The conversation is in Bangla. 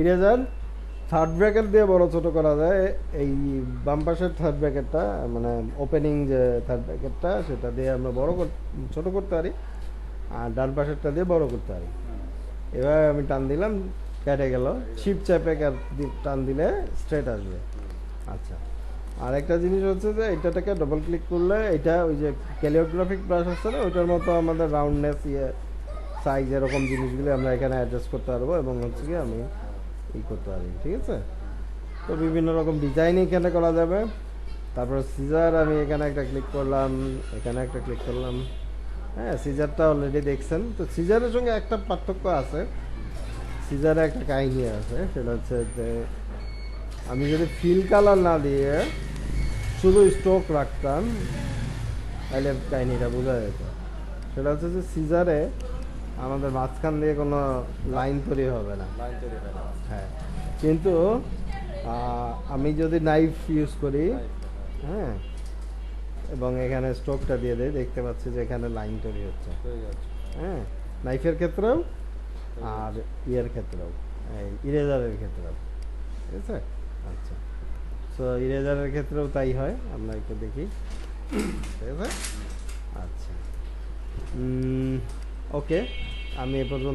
ইরেজার থার্ড ব্র্যাকেট দিয়ে বড় ছোট করা যায়। এই বাম পাশের থার্ড ব্র্যাকেটটা মানে ওপেনিং যে থার্ড ব্র্যাকেটটা সেটা দিয়ে আমরা বড় ছোট করতে পারি। আর ডান পাশেরটা দিয়ে বড় করতে পারি। এবার আমি টান দিলাম, কেটে গেল। শিপ চাপে টান দিলে স্ট্রেট আসবে। আচ্ছা। আর একটা জিনিস হচ্ছে যে, এটাটাকে ডবল ক্লিক করলে এটা ওই যে ক্যালিওগ্রাফিক ব্রাশ আছে না, ওইটার মতো আমাদের রাউন্ডনেস ইয়ে সাইজ এরকম জিনিসগুলো আমরা এখানে অ্যাডজাস্ট করতে পারব। এবং হচ্ছে কি আমি ই করতে পারি, ঠিক আছে? তো বিভিন্ন রকম ডিজাইন এখানে করা যাবে। তারপর সিজার আমি এখানে একটা ক্লিক করলাম, এখানে একটা ক্লিক করলাম। হ্যাঁ সিজারটা অলরেডি দেখছেন। তো সিজারের সঙ্গে একটা পার্থক্য আছে। সিজারে একটা কাহিনি আছে, সেটা হচ্ছে যে আমি যদি ফিল কালার না দিয়ে শুধু স্ট্রোক রাখতাম, তাহলে কাহিনিটা বোঝা যেত। সেটা হচ্ছে যে সিজারে আমাদের মাঝখান দিয়ে কোনো লাইন তৈরি হবে না। লাইন তৈরি হয় না। হ্যাঁ কিন্তু আমি যদি নাইফ ইউজ করি হ্যাঁ এবং এখানে স্ট্রোকটা দিয়ে দেয় দেখতে পাচ্ছি যে এখানে লাইন তৈরি হচ্ছে। তৈরি হচ্ছে। হ্যাঁ নাইফের ক্ষেত্রেও আর ইয়ের ক্ষেত্রেও ইরেজারের ক্ষেত্রেও। ঠিক আছে? আচ্ছা। সো ইরেজারের ক্ষেত্রেও তাই হয় আমরা একটু দেখি। ঠিক আছে? আচ্ছা। ওকে আমি এ পর্যন্ত